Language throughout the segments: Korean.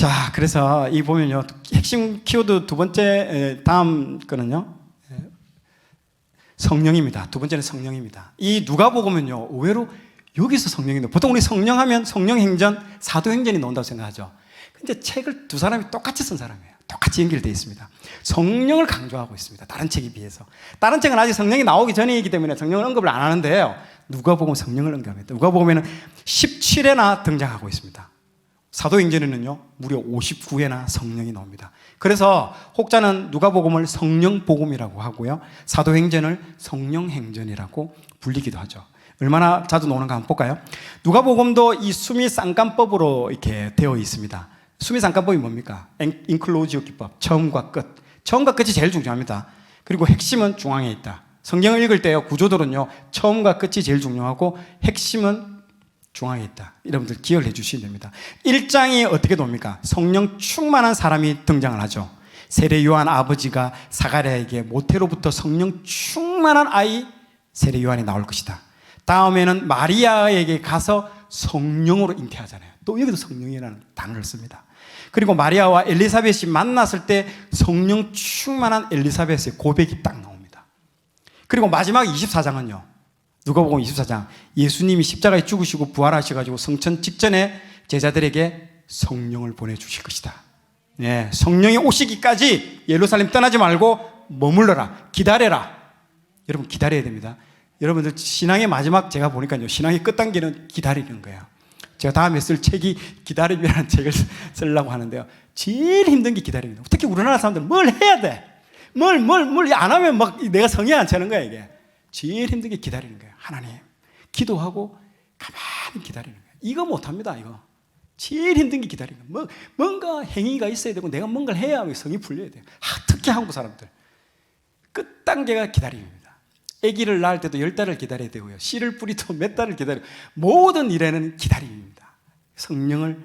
자, 그래서 이 보면요. 핵심 키워드 두 번째 에, 다음 거는요. 에, 성령입니다. 두 번째는 성령입니다. 이 누가복음은요. 의외로 여기서 나와요. 보통 우리 성령하면 성령행전, 사도행전이 나온다고 생각하죠. 근데 책을 두 사람이 똑같이 쓴 사람이에요. 똑같이 연결되어 있습니다. 성령을 강조하고 있습니다. 다른 책에 비해서. 다른 책은 아직 성령이 나오기 전이기 때문에 성령을 언급을 안 하는데요. 누가복음 성령을 언급합니다. 누가복음에는 17회나 등장하고 있습니다. 사도행전에는요 무려 59회나 성령이 나옵니다. 그래서 혹자는 누가복음을 성령복음이라고 하고요 사도행전을 성령행전이라고 불리기도 하죠. 얼마나 자주 나오는가 한번 볼까요? 누가복음도 이 수미 쌍간법으로 이렇게 되어 있습니다. 수미 쌍간법이 뭡니까? 인클로지오 기법 처음과 끝. 처음과 끝이 제일 중요합니다. 그리고 핵심은 중앙에 있다. 성경을 읽을 때요 구조들은요 처음과 끝이 제일 중요하고 핵심은 중앙에 있다. 여러분들 기억을 해 주시면 됩니다. 1장이 어떻게 됩니까? 성령 충만한 사람이 등장을 하죠. 세례 요한 아버지가 사가랴에게 모태로부터 성령 충만한 아이 세례 요한이 나올 것이다. 다음에는 마리아에게 가서 성령으로 잉태하잖아요. 또 여기도 성령이라는 단어를 씁니다. 그리고 마리아와 엘리사벳이 만났을 때 성령 충만한 엘리사벳의 고백이 딱 나옵니다. 그리고 마지막 24장은요. 누가복음 24장 예수님이 십자가에 죽으시고 부활하셔 가지고 성천 직전에 제자들에게 성령을 보내 주실 것이다. 네, 성령이 오시기까지 예루살렘 떠나지 말고 머물러라. 기다려라. 여러분 기다려야 됩니다. 여러분들 신앙의 마지막 제가 보니까요. 신앙의 끝단계는 기다리는 거예요. 제가 다음에 쓸 책이 기다림이라는 책을 쓰려고 하는데요. 제일 힘든 게 기다림입니다. 특히 우리나라 사람들 뭘 해야 돼? 뭘, 뭘, 뭘 안 하면 막 내가 성에 안 차는 거야, 이게. 제일 힘든 게 기다리는 거예요. 하나님. 기도하고 가만히 기다리는 거예요. 이거 못 합니다, 이거. 제일 힘든 게 기다리는 거예요. 뭐, 뭔가 행위가 있어야 되고 내가 뭔가를 해야 성이 풀려야 돼요. 아, 특히 한국 사람들. 끝 단계가 기다림입니다. 아기를 낳을 때도 열 달을 기다려야 되고요. 씨를 뿌리도 몇 달을 기다려. 모든 일에는 기다림입니다. 성령을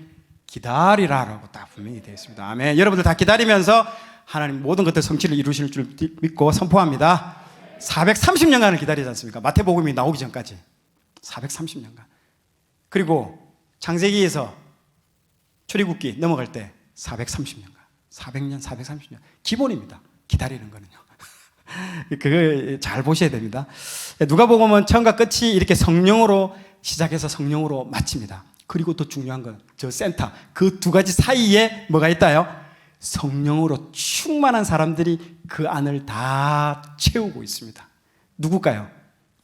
기다리라라고 딱 분명히 되어 있습니다. 아멘. 여러분들 다 기다리면서 하나님 모든 것들 성취를 이루실 줄 믿고 선포합니다. 430년간을 기다리지 않습니까? 마태복음이 나오기 전까지 430년간. 그리고 창세기에서 출애굽기 넘어갈 때 430년간. 400년, 430년. 기본입니다. 기다리는 거는요. 그걸 잘 보셔야 됩니다. 누가복음은 처음과 끝이 이렇게 성령으로 시작해서 성령으로 마칩니다. 그리고 또 중요한 건 저 센터 그 두 가지 사이에 뭐가 있다요? 성령으로 충만한 사람들이 그 안을 다 채우고 있습니다. 누굴까요?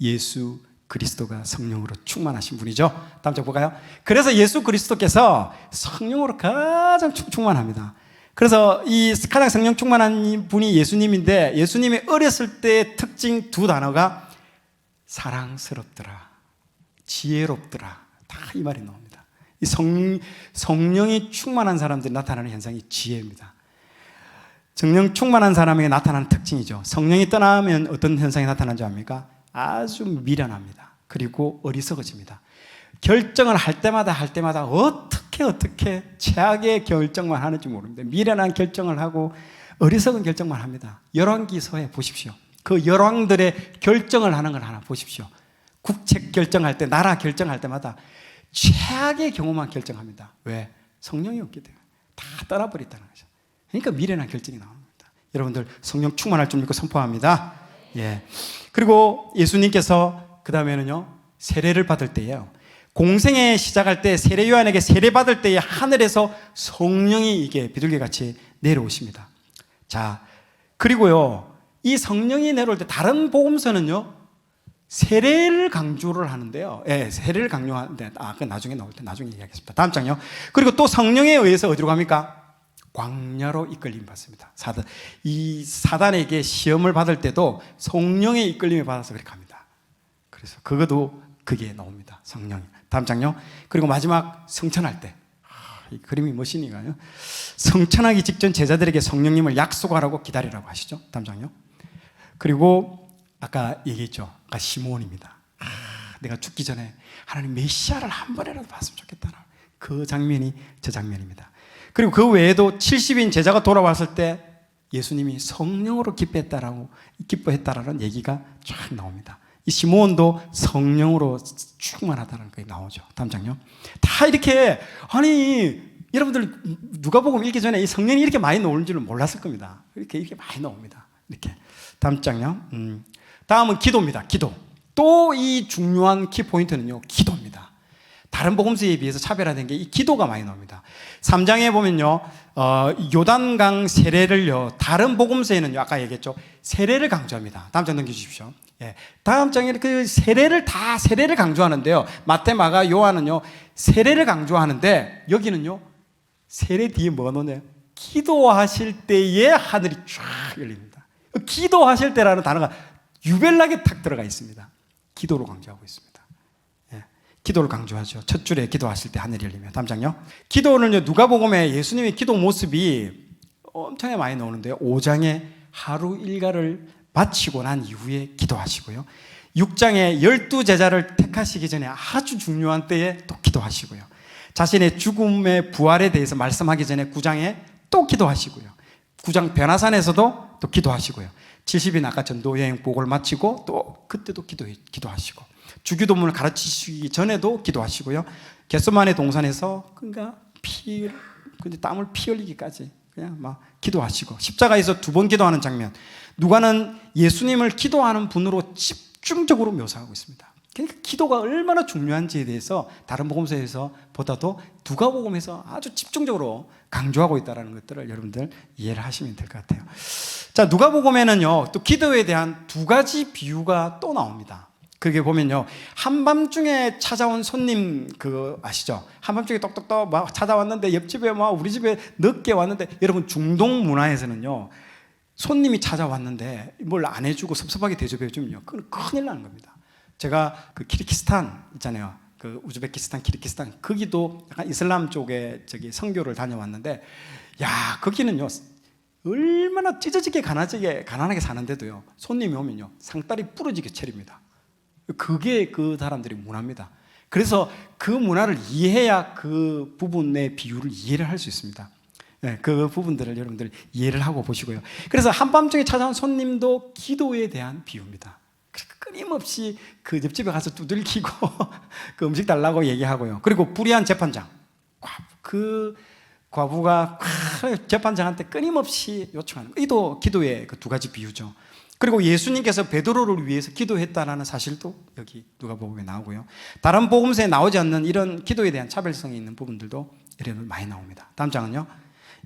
예수 그리스도가 성령으로 충만하신 분이죠. 다음 장 볼까요? 그래서 예수 그리스도께서 성령으로 가장 충만합니다. 그래서 이 가장 성령 충만한 분이 예수님인데 예수님이 어렸을 때의 특징 두 단어가 사랑스럽더라, 지혜롭더라. 다 이 말이 나옵니다. 이 성, 성령이 충만한 사람들이 나타나는 현상이 지혜입니다. 성령 충만한 사람에게 나타나는 특징이죠. 성령이 떠나면 어떤 현상이 나타나는지 압니까? 아주 미련합니다. 그리고 어리석어집니다. 결정을 할 때마다 할 때마다 어떻게 어떻게 최악의 결정만 하는지 모릅니다. 미련한 결정을 하고 어리석은 결정만 합니다. 열왕기서에 보십시오. 그 열왕들의 결정을 하는 걸 하나 보십시오. 국책 결정할 때, 나라 결정할 때마다 최악의 경우만 결정합니다. 왜? 성령이 없기 때문에. 다 떠나버렸다는 거죠. 그러니까 미련한 결정이 나오는 겁니다. 여러분들 성령 충만할 줄 믿고 선포합니다. 예. 그리고 예수님께서 그 다음에는요, 세례를 받을 때예요. 공생에 시작할 때 세례 요한에게 세례 받을 때에 하늘에서 성령이 이게 비둘기 같이 내려오십니다. 자, 그리고요, 이 성령이 내려올 때 다른 복음서는요, 세례를 강조를 하는데요. 예, 세례를 강조하는데, 아, 그 나중에 나올 때 나중에 이야기하겠습니다. 다음 장요. 그리고 또 성령에 의해서 어디로 갑니까? 광야로 이끌림 받습니다. 사단 이 사단에게 시험을 받을 때도 성령의 이끌림을 받아서 그렇게 갑니다. 그래서 그것도 그게 나옵니다. 성령. 다음 장요. 그리고 마지막 성천할 때. 아, 이 그림이 멋이니까요. 성천하기 직전 제자들에게 성령님을 약속하라고 기다리라고 하시죠. 다음 장요. 그리고 아까 얘기했죠. 아까 시몬입니다. 아, 내가 죽기 전에 하나님 메시아를 한 번이라도 봤으면 좋겠다는 그 장면이 저 장면입니다. 그리고 그 외에도 70인 제자가 돌아왔을 때 예수님이 성령으로 기뻐했다라고 기뻐했다라는 얘기가 쫙 나옵니다. 이 시몬도 성령으로 충만하다는 게 나오죠. 다음 장요. 다 이렇게 아니 여러분들 누가복음 읽기 전에 이 성령이 이렇게 많이 나오는 줄은 몰랐을 겁니다. 이렇게 이렇게 많이 나옵니다. 이렇게 다음 장요. 음. 다음은 기도입니다. 기도. 또 이 중요한 키 포인트는요. 기도입니다. 다른 복음서에 비해서 차별화된 게 이 기도가 많이 나옵니다. 3장에 보면요. 어, 요단강 세례를요. 다른 복음서에는요. 아까 얘기했죠. 세례를 강조합니다. 다음 장 넘겨 주십시오. 예. 다음 장에 그 세례를 다 세례를 강조하는데요. 마태, 마가, 요한은요. 세례를 강조하는데 여기는요. 세례 뒤에 뭐가 넣냐? 기도하실 때에 하늘이 쫙 열립니다. 기도하실 때라는 단어가 유별나게 탁 들어가 있습니다. 기도로 강조하고 있습니다. 예, 기도를 강조하죠. 첫 줄에 기도하실 때 하늘이 열리며. 다음 장요. 기도는요, 누가복음에 예수님의 기도 모습이 엄청나게 많이 나오는데요. 5장에 하루 일과를 마치고 난 이후에 기도하시고요. 6장에 열두 제자를 택하시기 전에 아주 중요한 때에 또 기도하시고요. 자신의 죽음의 부활에 대해서 말씀하기 전에 9장에 또 기도하시고요. 9장 변화산에서도 또 기도하시고요. 70인 아까 전도 여행 복을 마치고 또 그때도 기도 기도하시고 주기도문을 가르치시기 전에도 기도하시고요. 겟소만의 동산에서 그러니까 피 근데 땀을 피 흘리기까지 그냥 막 기도하시고 십자가에서 두 번 기도하는 장면. 누가는 예수님을 기도하는 분으로 집중적으로 묘사하고 있습니다. 그러니까 기도가 얼마나 중요한지에 대해서 다른 복음서에서 보다도 누가복음에서 아주 집중적으로 강조하고 있다는 것들을 여러분들 이해를 하시면 될 것 같아요. 자, 누가복음에는요, 또 기도에 대한 두 가지 비유가 또 나옵니다. 그게 보면요, 한밤중에 찾아온 손님 그 아시죠? 한밤중에 똑똑똑 막 찾아왔는데 옆집에 막 우리 집에 늦게 왔는데 여러분 중동 문화에서는요, 손님이 찾아왔는데 뭘 안 해주고 섭섭하게 대접해 주면요, 그건 큰일 나는 겁니다. 제가 그 키르기스탄 있잖아요. 그 우즈베키스탄, 키르기스탄 거기도 약간 이슬람 쪽에 저기 선교를 다녀왔는데 야 거기는요 얼마나 찢어지게 가난하게 가난하게 사는데도요 손님이 오면요 상다리 부러지게 차립니다. 그게 그 사람들의 문화입니다. 그래서 그 문화를 이해해야 그 부분의 비유를 이해를 할 수 있습니다. 네, 그 부분들을 여러분들 이해를 하고 보시고요. 그래서 한밤중에 찾아온 손님도 기도에 대한 비유입니다. 끊임없이 그 옆집에 가서 두들기고 그 음식 달라고 얘기하고요. 그리고 불의한 재판장. 그 과부가 재판장한테 끊임없이 요청하는 거. 이도 기도의 그 두 가지 비유죠. 그리고 예수님께서 베드로를 위해서 기도했다라는 사실도 여기 누가복음에 나오고요. 다른 복음서에 나오지 않는 이런 기도에 대한 차별성이 있는 부분들도 이런 많이 나옵니다. 다음 장은요.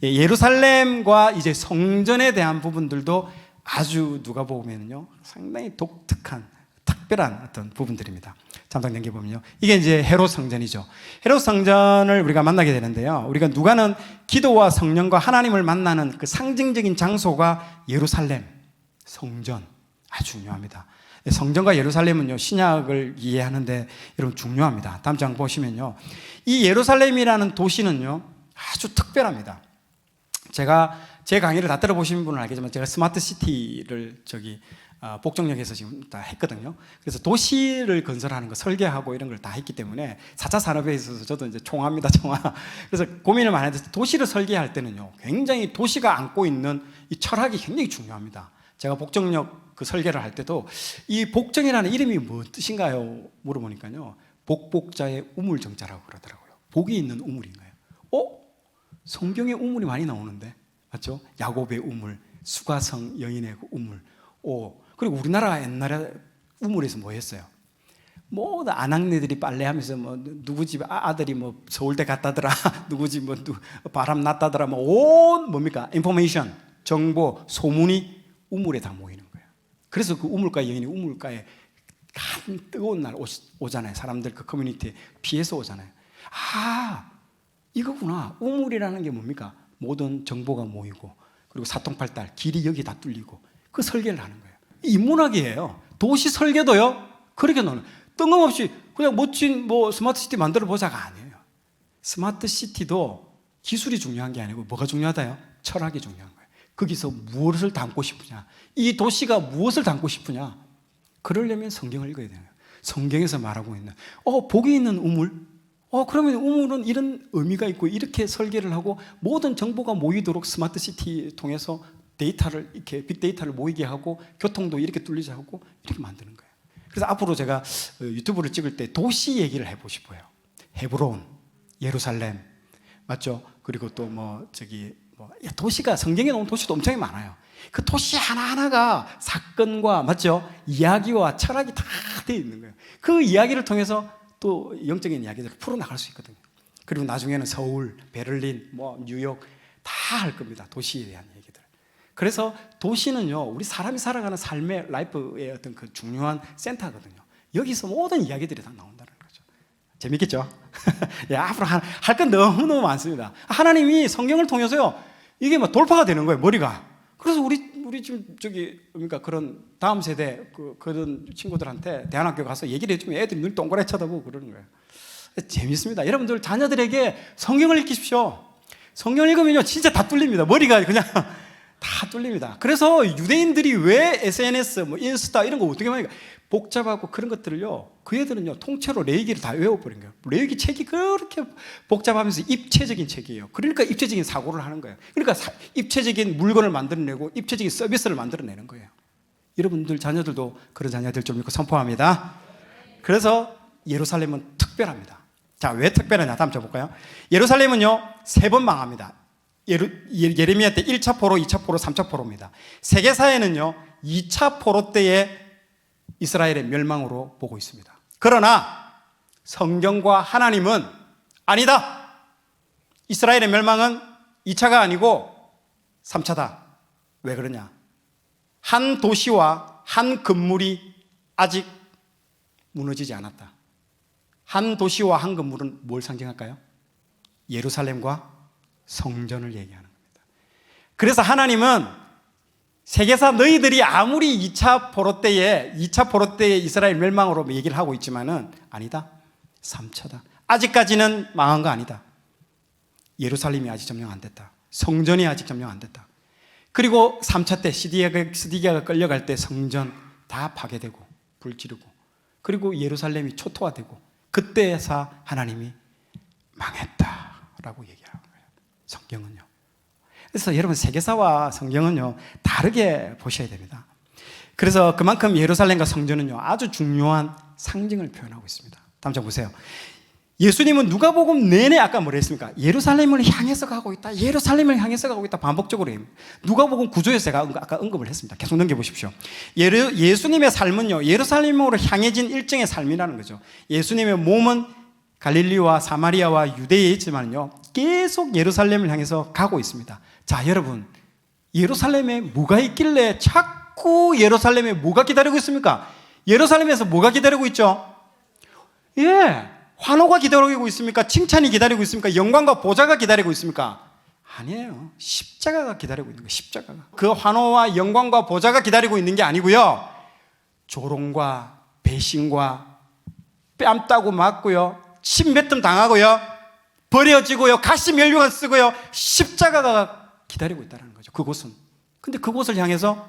예, 예루살렘과 이제 성전에 대한 부분들도 아주 누가복음에는요 상당히 독특한 특별한 어떤 부분들입니다. 잠깐 넘겨 보면요. 이게 이제 헤롯 성전이죠. 헤롯 성전을 우리가 만나게 되는데요. 우리가 누가는 기도와 성령과 하나님을 만나는 그 상징적인 장소가 예루살렘 성전 아주 중요합니다. 성전과 예루살렘은요 신약을 이해하는데 여러분 중요합니다. 다음 장 보시면요. 이 예루살렘이라는 도시는요 아주 특별합니다. 제가 제 강의를 다 들어보신 분은 알겠지만 제가 스마트 시티를 저기 어, 복정역에서 지금 다 했거든요. 그래서 도시를 건설하는 거 설계하고 이런 걸 다 했기 때문에 4차 산업에 있어서 저도 이제 총합니다, 총화. 그래서 고민을 많이 했는데 도시를 설계할 때는요. 굉장히 도시가 안고 있는 이 철학이 굉장히 중요합니다. 제가 복정역 그 설계를 할 때도 이 복정이라는 이름이 뭐 뜻인가요? 물어보니까요. 복복자의 우물 정자라고 그러더라고요. 복이 있는 우물인가요? 어? 성경에 우물이 많이 나오는데 맞죠? 야곱의 우물, 수가성 여인의 그 우물. 오 그리고 우리나라 옛날에 우물에서 뭐 했어요? 뭐 아낙네들이 빨래하면서 뭐 누구 집 아- 아들이 뭐 서울대 갔다더라, 누구 집 뭐 바람 났다더라, 뭐온 뭡니까? 인포메이션, 정보, 소문이 우물에 다 모이는 거예요. 그래서 그 우물가 여인이 우물가에 한 뜨거운 날 오, 오잖아요. 사람들 그 커뮤니티에 피해서 오잖아요. 아 이거구나. 우물이라는 게 뭡니까? 모든 정보가 모이고 그리고 사통팔달 길이 여기 다 뚫리고 그 설계를 하는 거예요. 인문학이에요. 도시 설계도요. 그렇게 넣는 뜬금없이 그냥 멋진 뭐 스마트 시티 만들어 보자가 아니에요. 스마트 시티도 기술이 중요한 게 아니고 뭐가 중요하다요? 철학이 중요한 거예요. 거기서 무엇을 담고 싶으냐? 이 도시가 무엇을 담고 싶으냐? 그러려면 성경을 읽어야 돼요. 성경에서 말하고 있는 어 복이 있는 우물 어, 그러면 우물은 이런 의미가 있고 이렇게 설계를 하고 모든 정보가 모이도록 스마트 시티 통해서 데이터를 이렇게 빅데이터를 모이게 하고 교통도 이렇게 뚫리게 하고 이렇게 만드는 거예요. 그래서 앞으로 제가 어, 유튜브를 찍을 때 도시 얘기를 해보고 싶어요. 헤브론, 예루살렘, 맞죠? 그리고 또 뭐 저기 뭐 도시가 성경에 나온 도시도 엄청 많아요. 그 도시 하나하나가 사건과 맞죠? 이야기와 철학이 다 되어 있는 거예요. 그 이야기를 통해서 또 영적인 이야기들을 풀어 나갈 수 있거든요. 그리고 나중에는 서울, 베를린, 뭐 뉴욕 다 할 겁니다. 도시에 대한 얘기들. 그래서 도시는요, 우리 사람이 살아가는 삶의 라이프의 어떤 그 중요한 센터거든요. 여기서 모든 이야기들이 다 나온다는 거죠. 재밌겠죠? 예, 앞으로 할 건 너무너무 많습니다. 하나님이 성경을 통해서요, 이게 뭐 돌파가 되는 거예요, 머리가. 그래서 우리, 우리 지금 저기, 그러니까 그런 다음 세대 그, 그런 친구들한테 대안학교 가서 얘기를 해주면 애들이 눈 동그랗게 쳐다보고 그러는 거예요. 재밌습니다. 여러분들 자녀들에게 성경을 읽히십시오. 성경 읽으면요, 진짜 다 뚫립니다. 머리가 그냥 다 뚫립니다. 그래서 유대인들이 왜 SNS, 뭐 인스타 이런 거 어떻게 하니까 복잡하고 그런 것들을요, 그 애들은요, 통째로 레이기를 다 외워버린 거예요. 레이기 책이 그렇게 복잡하면서 입체적인 책이에요. 그러니까 입체적인 사고를 하는 거예요. 그러니까 사- 입체적인 물건을 만들어내고 입체적인 서비스를 만들어내는 거예요. 여러분들 자녀들도 그런 자녀들 좀 있고 선포합니다. 그래서 예루살렘은 특별합니다. 자, 왜 특별하냐? 다음 줘 볼까요? 예루살렘은요, 세 번 망합니다. 예루, 예- 예레미야 때 1차 포로, 2차 포로, 3차 포로입니다. 세계사회는요, 2차 포로 때의 이스라엘의 멸망으로 보고 있습니다. 그러나 성경과 하나님은 아니다. 이스라엘의 멸망은 2차가 아니고 3차다. 왜 그러냐? 한 도시와 한 건물이 아직 무너지지 않았다. 한 도시와 한 건물은 뭘 상징할까요? 예루살렘과 성전을 얘기하는 겁니다. 그래서 하나님은 세계사 너희들이 아무리 2차 포로 때에 2차 포로 때의 이스라엘 멸망으로 얘기를 하고 있지만은 아니다. 3차다. 아직까지는 망한 거 아니다. 예루살렘이 아직 점령 안 됐다. 성전이 아직 점령 안 됐다. 그리고 3차 때 시디기아가, 시디기아가 끌려갈 때 성전 다 파괴되고 불 지르고 그리고 예루살렘이 초토화되고 그때에서 하나님이 망했다라고 얘기하는 거예요. 성경은요. 그래서 여러분 세계사와 성경은요 다르게 보셔야 됩니다. 그래서 그만큼 예루살렘과 성전은요 아주 중요한 상징을 표현하고 있습니다. 다음 장 보세요. 예수님은 누가복음 내내 아까 뭐라 했습니까? 예루살렘을 향해서 가고 있다. 예루살렘을 향해서 가고 있다. 반복적으로. 누가복음 구조에서 제가 아까 언급을 했습니다. 계속 넘겨 보십시오. 예수님의 삶은요. 예루살렘으로 향해진 일정의 삶이라는 거죠. 예수님의 몸은 갈릴리와 사마리아와 유대에 있지만요. 계속 예루살렘을 향해서 가고 있습니다. 자, 여러분. 예루살렘에 뭐가 있길래 자꾸 예루살렘에 뭐가 기다리고 있습니까? 예루살렘에서 뭐가 기다리고 있죠? 예. 환호가 기다리고 있습니까? 칭찬이 기다리고 있습니까? 영광과 보좌가 기다리고 있습니까? 아니에요. 십자가가 기다리고 있는 거예요. 십자가가. 그 환호와 영광과 보좌가 기다리고 있는 게 아니고요. 조롱과 배신과 뺨 따고 맞고요. 침뱉음 당하고요. 버려지고요. 가시 멸류관 쓰고요. 십자가가 기다리고 있다는 거죠. 그곳은. 근데 그곳을 향해서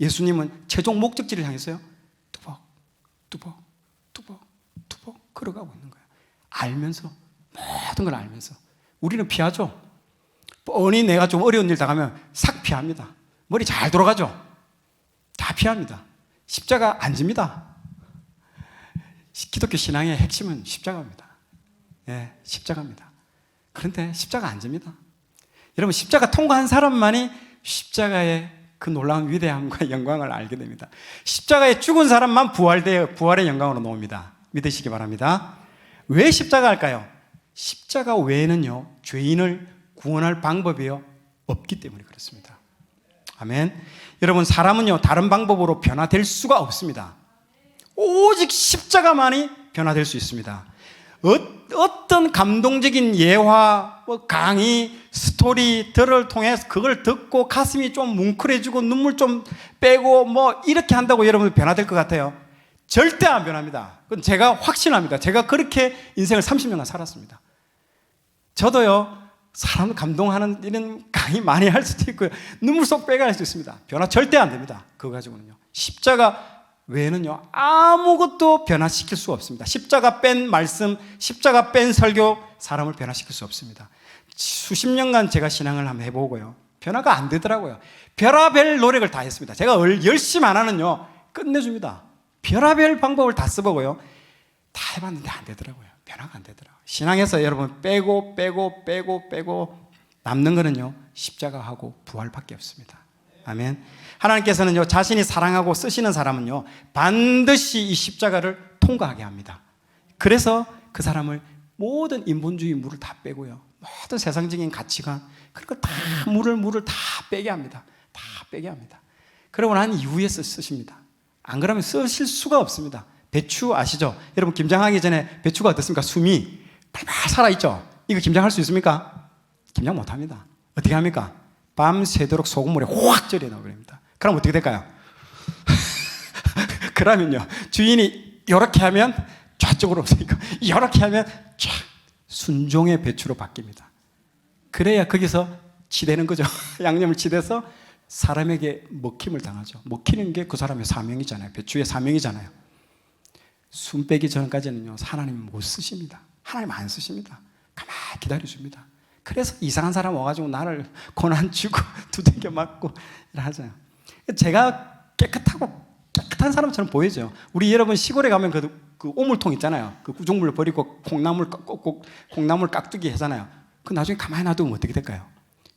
예수님은 최종 목적지를 향해서요. 뚜벅, 뚜벅, 뚜벅, 뚜벅 걸어가고 있는 거예요. 알면서 모든 걸 알면서 우리는 피하죠. 뻔히 내가 좀 어려운 일 당하면 싹 피합니다. 머리 잘 돌아가죠. 다 피합니다. 십자가 안 집니다. 기독교 신앙의 핵심은 십자가입니다. 예, 십자가입니다. 그런데 십자가 안 집니다. 여러분 십자가 통과한 사람만이 십자가의 그 놀라운 위대함과 영광을 알게 됩니다. 십자가에 죽은 사람만 부활되어 부활의 영광으로 나옵니다. 믿으시기 바랍니다. 왜 십자가 할까요? 십자가 외에는요 죄인을 구원할 방법이요 없기 때문에 그렇습니다. 아멘. 여러분 사람은요 다른 방법으로 변화될 수가 없습니다. 오직 십자가만이 변화될 수 있습니다. 어, 떤 감동적인 예화, 뭐 강의, 스토리들을 통해서 그걸 듣고 가슴이 좀 뭉클해지고 눈물 좀 빼고 뭐 이렇게 한다고 여러분 변화될 것 같아요. 절대 안 변합니다. 그건 제가 확신합니다. 제가 그렇게 인생을 30년간 살았습니다. 저도요, 사람 감동하는 이런 강의 많이 할 수도 있고요. 눈물 쏙 빼갈 수 있습니다. 변화 절대 안 됩니다. 그거 가지고는요. 십자가 외에는요, 아무것도 변화시킬 수 없습니다. 십자가 뺀 말씀, 십자가 뺀 설교, 사람을 변화시킬 수 없습니다. 수십 년간 제가 신앙을 한번 해보고요. 변화가 안 되더라고요. 별하별 노력을 다 했습니다. 제가 얼- 열심히 안 하는요, 끝내줍니다. 별하별 방법을 다 써보고요. 다 해봤는데 안 되더라고요. 변화가 안 되더라고요. 신앙에서 여러분 빼고 빼고 빼고 빼고 남는 거는요 십자가하고 부활밖에 없습니다. 아멘. 하나님께서는요 자신이 사랑하고 쓰시는 사람은요 반드시 이 십자가를 통과하게 합니다. 그래서 그 사람을 모든 인본주의 물을 다 빼고요 모든 세상적인 가치관 걸다 물을 물을 다 빼게 합니다. 다 빼게 합니다. 그러고 난 이후에 쓰- 쓰십니다. 안 그러면 쓰실 수가 없습니다. 배추 아시죠? 여러분 김장하기 전에 배추가 어떻습니까? 숨이 팔팔 살아있죠? 이거 김장할 수 있습니까? 김장 못 합니다. 어떻게 합니까? 밤새도록 소금물에 확 절여 넣어버립니다. 그럼 어떻게 될까요? 그러면요 주인이 이렇게 하면 좌쪽으로 없으니까 이렇게 하면 쫙 순종의 배추로 바뀝니다. 그래야 거기서 치대는 거죠. 양념을 치대서 사람에게 먹힘을 당하죠. 먹히는 게 그 사람의 사명이잖아요. 배추의 사명이잖아요. 숨 빼기 전까지는요, 하나님 못 쓰십니다. 하나님 안 쓰십니다. 가만히 기다려줍니다. 그래서 이상한 사람 와가지고 나를 고난 주고 두들겨 맞고 하잖아요. 제가 깨끗하고 깨끗한 사람처럼 보이죠. 우리 여러분 시골에 가면 그, 그 오물통 있잖아요. 그 구종물 버리고 콩나물 깍- 콩나물 깍두기 하잖아요. 그 나중에 가만히 놔두면 어떻게 될까요?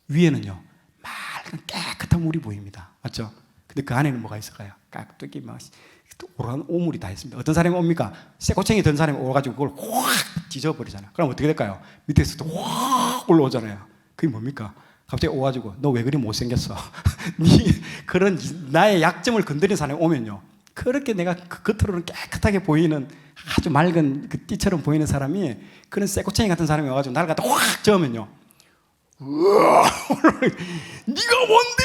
위에는요 맑은 깨끗한 물이 보입니다. 맞죠? 근데 그 안에는 뭐가 있을까요? 깍두기 막 오란 오물이 다 있습니다. 어떤 사람이 옵니까? 쇠고챙이 든 사람이 오가지고 그걸 확 뒤져버리잖아요. 그럼 어떻게 될까요? 밑에서도 확 올라오잖아요. 그게 뭡니까? 갑자기 오가지고 너 왜 그리 못생겼어? 네 그런 나의 약점을 건드린 사람이 오면요. 그렇게 내가 그 겉으로는 깨끗하게 보이는 아주 맑은 그 띠처럼 보이는 사람이 그런 쇠고챙이 같은 사람이 와가지고 나를 갖다 확 저으면요. 우와, 네가 뭔데?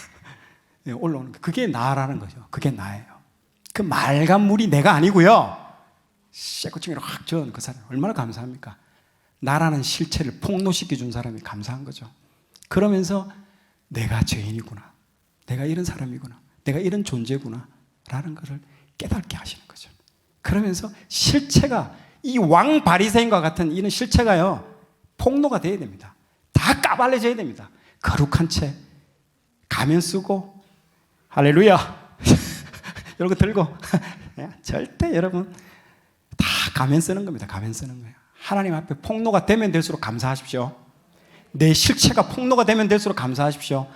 네, 올라오는 거. 그게 나라는 거죠. 그게 나예요. 그 맑은 물이 내가 아니고요. 쇠고챙이로 확 저은 그 사람 얼마나 감사합니까? 나라는 실체를 폭로시켜 준 사람이 감사한 거죠. 그러면서 내가 죄인이구나. 내가 이런 사람이구나. 내가 이런 존재구나. 라는 것을 깨닫게 하시는 거죠. 그러면서 실체가 이 왕 바리새인과 같은 이런 실체가요. 폭로가 돼야 됩니다. 다 까발려져야 됩니다. 거룩한 채 가면 쓰고 할렐루야. 거 들고 절대 여러분 다 가면 쓰는 겁니다. 가면 쓰는 거예요. 하나님 앞에 폭로가 되면 될수록 감사하십시오. 내 실체가 폭로가 되면 될수록 감사하십시오.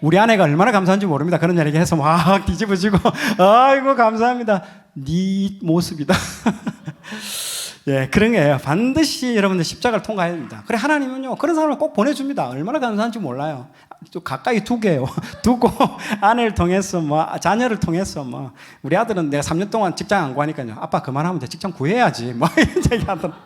우리 아내가 얼마나 감사한지 모릅니다. 그런 얘기 해서 막 뒤집어지고 아이고 감사합니다. 네 모습이다. 예, 그런 거예요. 반드시 여러분들 십자가를 통과해야 됩니다. 그래 하나님은요 그런 사람을 꼭 보내줍니다. 얼마나 감사한지 몰라요. 좀 가까이 두게요. 두고 아내를 통해서 뭐 자녀를 통해서 뭐 우리 아들은 내가 3년 동안 직장 안 구하니까요. 아빠 그만하면 돼. 직장 구해야지. 뭐 이런 얘기 하더라.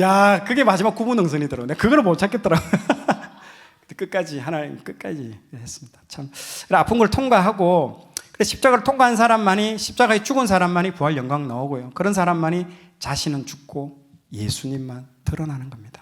야, 그게 마지막 구분능선이더라고. 내가 그거를 못 찾겠더라고. 끝까지 하나님 끝까지 했습니다. 참 아픈 걸 통과하고 그래, 십자가를 통과한 사람만이 십자가에 죽은 사람만이 부활 영광 나오고요. 그런 사람만이 자신은 죽고 예수님만 드러나는 겁니다.